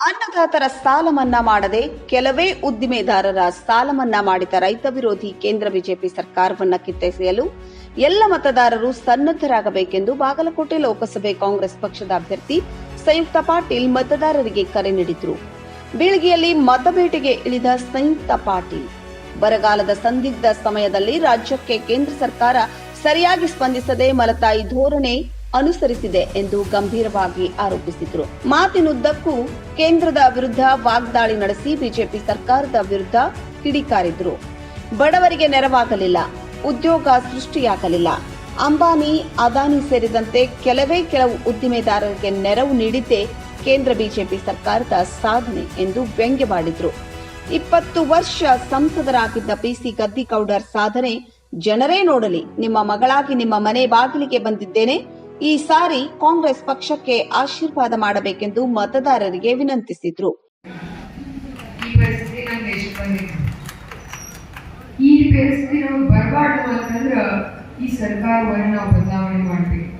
ಅನ್ನದಾತರ ಸಾಲ ಮನ್ನಾ ಮಾಡದೆ ಕೆಲವೇ ಉದ್ದಿಮೆದಾರರ ಸಾಲ ಮನ್ನಾ ಮಾಡಿದ ರೈತ ವಿರೋಧಿ ಕೇಂದ್ರ ಬಿಜೆಪಿ ಸರ್ಕಾರವನ್ನ ಕಿತ್ತೆಸೆಯಲು ಎಲ್ಲ ಮತದಾರರು ಸನ್ನದ್ಧರಾಗಬೇಕೆಂದು ಬಾಗಲಕೋಟೆ ಲೋಕಸಭೆ ಕಾಂಗ್ರೆಸ್ ಪಕ್ಷದ ಅಭ್ಯರ್ಥಿ ಸಂಯುಕ್ತ ಪಾಟೀಲ್ ಮತದಾರರಿಗೆ ಕರೆ ನೀಡಿದ್ರು. ಬೀಳಗಿಯಲ್ಲಿ ಮತಬೇಟೆಗೆ ಇಳಿದ ಸಂಯುಕ್ತ ಪಾಟೀಲ್. ಬರಗಾಲದ ಸಂದಿಗ್ಧ ಸಮಯದಲ್ಲಿ ರಾಜ್ಯಕ್ಕೆ ಕೇಂದ್ರ ಸರ್ಕಾರ ಸರಿಯಾಗಿ ಸ್ಪಂದಿಸದೆ ಮಲತಾಯಿ ಧೋರಣೆ ಅನುಸರಿಸಿದೆ ಎಂದು ಗಂಭೀರವಾಗಿ ಆರೋಪಿಸಿದ್ರು. ಮಾತಿನುದ್ದಕ್ಕೂ ಕೇಂದ್ರದ ವಿರುದ್ಧ ವಾಗ್ದಾಳಿ ನಡೆಸಿ ಬಿಜೆಪಿ ಸರ್ಕಾರದ ವಿರುದ್ಧ ಕಿಡಿಕಾರಿದ್ರು. ಬಡವರಿಗೆ ನೆರವಾಗಲಿಲ್ಲ, ಉದ್ಯೋಗ ಸೃಷ್ಟಿಯಾಗಲಿಲ್ಲ. ಅಂಬಾನಿ, ಅದಾನಿ ಸೇರಿದಂತೆ ಕೆಲವೇ ಕೆಲವು ಉದ್ದಿಮೆದಾರರಿಗೆ ನೆರವು ನೀಡಿದ್ದೇ ಕೇಂದ್ರ ಬಿಜೆಪಿ ಸರ್ಕಾರದ ಸಾಧನೆ ಎಂದು ವ್ಯಂಗ್ಯವಾಡಿದ್ರು ಇಪ್ಪತ್ತು ವರ್ಷ ಸಂಸದರಾಗಿದ್ದ ಪಿಸಿ ಗದ್ದಿಗೌಡರ್ ಸಾಧನೆ ಜನರೇ ನೋಡಲಿ, ನಿಮ್ಮ ಮಗಳಾಗಿ ನಿಮ್ಮ ಮನೆ ಬಾಗಿಲಿಗೆ ಬಂದಿದ್ದೇನೆ ಈ ಸಾರಿ ಕಾಂಗ್ರೆಸ್ ಪಕ್ಷಕ್ಕೆ ಆಶೀರ್ವಾದ ಮಾಡಬೇಕೆಂದು ಮತದಾರರಿಗೆ ವಿನಂತಿಸಿದ್ರು. ಈ ಪರಿಸ್ಥಿತಿ ನಾವು ಬರಬಾರ್ದು ಅಂತಂದ್ರೆ ಈ ಸರ್ಕಾರವನ್ನು ನಾವು ಬದಲಾವಣೆ ಮಾಡಬೇಕು.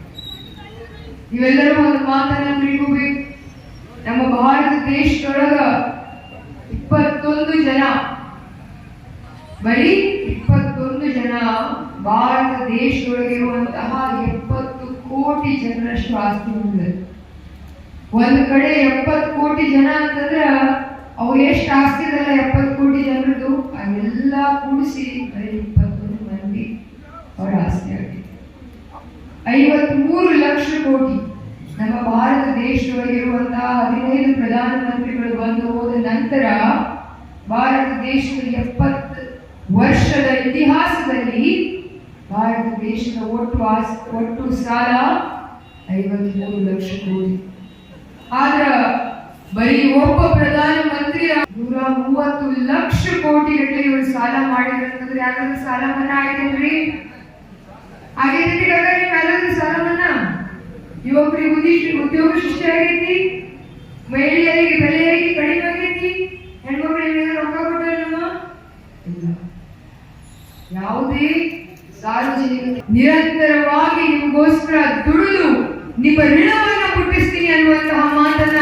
ನೀವೆಲ್ಲರೂ ಒಂದು ಮಾತನ್ನ ತಿಳ್ಕೋಬೇಕು. ನಮ್ಮ ಭಾರತ ದೇಶದೊಳಗ ಇಪ್ಪತ್ತೊಂದು ಜನ, ಬರೀ ಇಪ್ಪತ್ತೊಂದು ಜನ ಭಾರತ ದೇಶದೊಳಗಿರುವಂತಹ ಕೋಟಿ ಜನರಷ್ಟು ಆಸ್ತಿ ಹೊಂದಿದೆ ಒಂದ್ ಕಡೆ ಎಪ್ಪತ್ತು ಕೋಟಿ ಜನ ಅಂತಂದ್ರೆ ಅವು ಎಷ್ಟು ಆಸ್ತಿ ಇದೆಲ್ಲ ಎಪ್ಪತ್ತು ಕೋಟಿ ಜನರದ್ದು ಅವೆಲ್ಲ ಕೂಡಿಸಿ ಬರೀ ಇಪ್ಪತ್ತೊಂದು ಮಂದಿ ಅವರ ಆಸ್ತಿ ಆಗಿದೆ ಐವತ್ಮೂರು ಲಕ್ಷ ಕೋಟಿ ನಮ್ಮ ಭಾರತ ದೇಶದೊಳಗಿರುವಂತಹ ಹದಿನೈದು ಪ್ರಧಾನಮಂತ್ರಿಗಳು ಬಂದು ಹೋದ ನಂತರ ಭಾರತ ದೇಶದ ಎಪ್ಪತ್ತು ವರ್ಷದ ಇತಿಹಾಸದಲ್ಲಿ ಭಾರತ ದೇಶದ ಒಟ್ಟು ಆಸ್, ಒಟ್ಟು ಸಾಲ ಐವತ್ಮೂರು ಲಕ್ಷ ಕೋಟಿ. ಆದ್ರ ಬರೀ ಒಬ್ಬ ಪ್ರಧಾನ ಮಂತ್ರಿ ನೂರ ಮೂವತ್ತು ಲಕ್ಷ ಕೋಟಿ ಗಟ್ಟಲೆ ಇವರು ಸಾಲ ಮಾಡಿದ್ರೆ ಯಾರಾದ್ರೂ ಸಾಲ ಮನ್ನಾ ರೀತಿ ನೀವು ಯಾರಾದ್ರೂ ಸಾಲ ಮನ್ನಾ ಯುವಕರಿಗೆ ಉದ್ಯೋಗ ಸೃಷ್ಟಿ ಆಗೈತಿ, ಮಹಿಳೆಯರಿಗೆ ಬೆಲೆಯಾಗಿ ಕಡಿಮೆ ಆಗೈತಿ, ಹೆಣ್ಮಕ್ಳಿಗೆ ರೊಕ್ಕ ಕೊಟ್ಟಿಲ್ಲಮ್ಮ ಇಲ್ಲ. ಯಾವುದೇ ಸಾರ್ವಜನಿಕ ನಿರಂತರವಾಗಿ ನಿಮಗೋಸ್ಕರ ದುಡಿದು ನಿಮ್ಮ ಋಣವನ್ನ ಮುಟ್ಟಿಸ್ತೀನಿ ಅನ್ನುವಂತಹ ಮಾತನ್ನ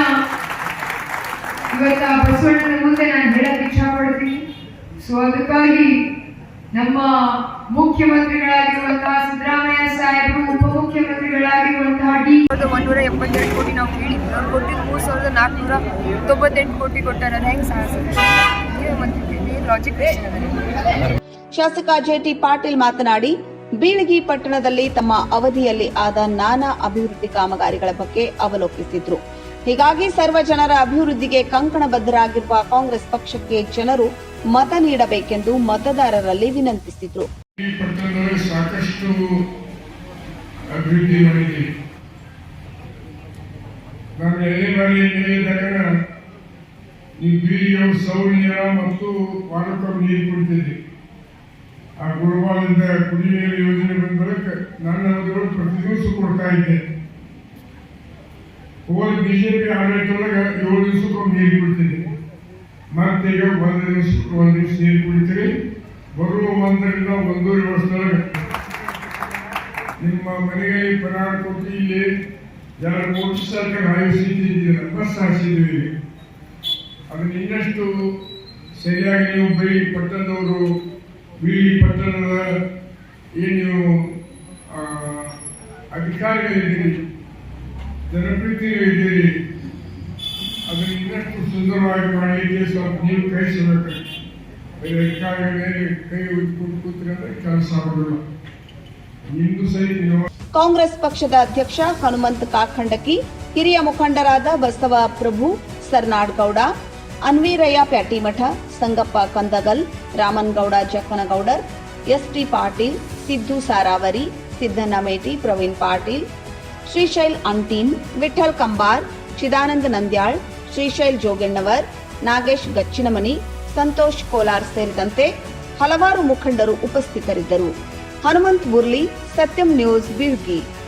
ಇವತ್ತ ಬಸವಣ್ಣನ ಮುಂದೆ ನಾನು ಹೇಳಕ್ ಇಚ್ಛಪಡ್ತೀನಿ. ಸೊ ಅದಕ್ಕಾಗಿ ನಮ್ಮ ಮುಖ್ಯಮಂತ್ರಿಗಳಾಗಿರುವಂತಹ ಸಿದ್ದರಾಮಯ್ಯ ಸಾಹೇಬರು, ಉಪಮುಖ್ಯಮಂತ್ರಿಗಳಾಗಿರುವಂತಹ ಡಿ ಒಂದೂರ ಎಪ್ಪತ್ತೆರಡು ಕೋಟಿ ನಾವು ಕೇಳಿದ್ವಿ ನಾವು ಕೊಟ್ಟಿದ್ದು ಮೂರು ಸಾವಿರದ ನಾಲ್ಕುನೂರ ತೊಂಬತ್ತೆಂಟು ಕೋಟಿ ಕೊಟ್ಟಾರ. ಅದು ಹೆಂಗೆ ಸಾಹಸ ಲಾಜಿಕ್ ಶಾಸಕ ಜೆಟಿ ಪಾಟೀಲ್ ಮಾತನಾಡಿ, ಬೀಳಗಿ ಪಟ್ಟಣದಲ್ಲಿ ತಮ್ಮ ಅವಧಿಯಲ್ಲಿ ಆದ ನಾನಾ ಅಭಿವೃದ್ಧಿ ಕಾಮಗಾರಿಗಳ ಬಗ್ಗೆ ಅವಲೋಕಿಸಿದ್ರು. ಹೀಗಾಗಿ ಸರ್ವ ಜನರ ಅಭಿವೃದ್ಧಿಗೆ ಕಂಕಣಬದ್ಧರಾಗಿರುವ ಕಾಂಗ್ರೆಸ್ ಪಕ್ಷಕ್ಕೆ ಜನರು ಮತ ನೀಡಬೇಕೆಂದು ಮತದಾರರಲ್ಲಿ ವಿನಂತಿಸಿದ್ರು. ಸಾಕಷ್ಟು ಅಭಿವೃದ್ಧಿ ನಾನು ಈ ಮತ್ತು ವಾರಕ್ಕೊಮ್ಮೆ ನೀರು ಕುಡಿತಿದ್ದೆ ಆ ಗುರುವಾರದಿಂದ ಕುಡಿಯುವ ನೀರು ಯೋಜನೆ ಬಂದ ಬಳಿಕ ನನ್ನ ಅವಧಿಗಳು ಪ್ರತಿ ದಿವಸ ಕೊಡ್ತಾ ಇದ್ದೆ. ಹೋದ ಬಿಜೆಪಿ ಆಡಳಿತದೊಳಗೆ ಏಳು ದಿವಸಕ್ಕೊಮ್ಮೆ ನೀರು ಬಿಡ್ತೀನಿ ಮತ್ತೆ ಈಗ ಒಂದು ದಿವಸ ಒಂದು ದಿವಸ ನೀರು ಕುಡಿತೀರಿ ಬರುವ ಒಂದರಿಂದ ಒಂದೂವರೆ ವರ್ಷದೊಳಗೆ ನಿಮ್ಮ ಮನೆಗೆ ಪರಾಣ ಕೊಟ್ಟು ಇಲ್ಲಿ ಎರಡು ಮೂರು ಸರ್ಕಾರ ಆಯೋಜಿಸಿದ್ದೀರ ಬಸ್ ಹಾರಿಸಿದ್ದೀವಿ ಅದನ್ನ ಇನ್ನಷ್ಟು ಸರಿಯಾಗಿ ನೀವು ಬರೀ ಪಟ್ಟಣದವರು ಬೀಳಿ ಪಟ್ಟಣದ ಏನು ಅಧಿಕಾರಿಗಳಿದ್ದೀರಿ, ಜನಪ್ರತಿನಿಧಿಗಳಿದ್ದೀರಿ, ಅದನ್ನು ಇನ್ನಷ್ಟು ಸುಂದರವಾಗಿ ಮಾಡಲಿಕ್ಕೆ ಸ್ವಲ್ಪ ನೀವು ಕಳಿಸಬೇಕು ಅಧಿಕಾರಿಗಳ ಮೇಲೆ ಕೈ ಉಜ್ಜಿಕೊಂಡು ಕೂತ್ರೆ ಕೆಲಸ ಆಗೋದಿಲ್ಲ. ನಿಮ್ದು ಸಹಿತ ಕಾಂಗ್ರೆಸ್ ಪಕ್ಷದ ಅಧ್ಯಕ್ಷ ಹನುಮಂತ ಕಾಖಂಡಕಿ ಹಿರಿಯ ಮುಖಂಡರಾದ ಬಸವ ಪ್ರಭು ಸರ್ನಾಡ್ಗೌಡ ಅನ್ವೀರಯ್ಯ ಪ್ಯಾಟಿಮಠ ಸಂಗಪ್ಪ ಕಂದಗಲ್, ರಾಮನ್ಗೌಡ ಜಕ್ಕನಗೌಡರ್, ಎಸ್ಟಿ ಪಾಟೀಲ್, ಸಿದ್ದು ಸಾರಾವರಿ, ಸಿದ್ದನಮೇಟಿ ಮೇಟಿ ಪ್ರವೀಣ್ ಪಾಟೀಲ್, ಶ್ರೀಶೈಲ್ ಅಂಟೀನ್, ವಿಠಲ್ ಕಂಬಾರ್, ಚಿದಾನಂದ ನಂದ್ಯಾಳ್, ಶ್ರೀಶೈಲ್ ಜೋಗಣ್ಣವರ್, ನಾಗೇಶ್ ಗಚ್ಚಿನಮನಿ, ಸಂತೋಷ್ ಕೋಲಾರ್ ಸೇರಿದಂತೆ ಹಲವಾರು ಮುಖಂಡರು ಉಪಸ್ಥಿತರಿದ್ದರು. ಹನುಮಂತ್ ಬುರ್ಲಿ ಸತ್ಯಂ ನ್ಯೂಸ್ ಬೀಳ್ಗಿ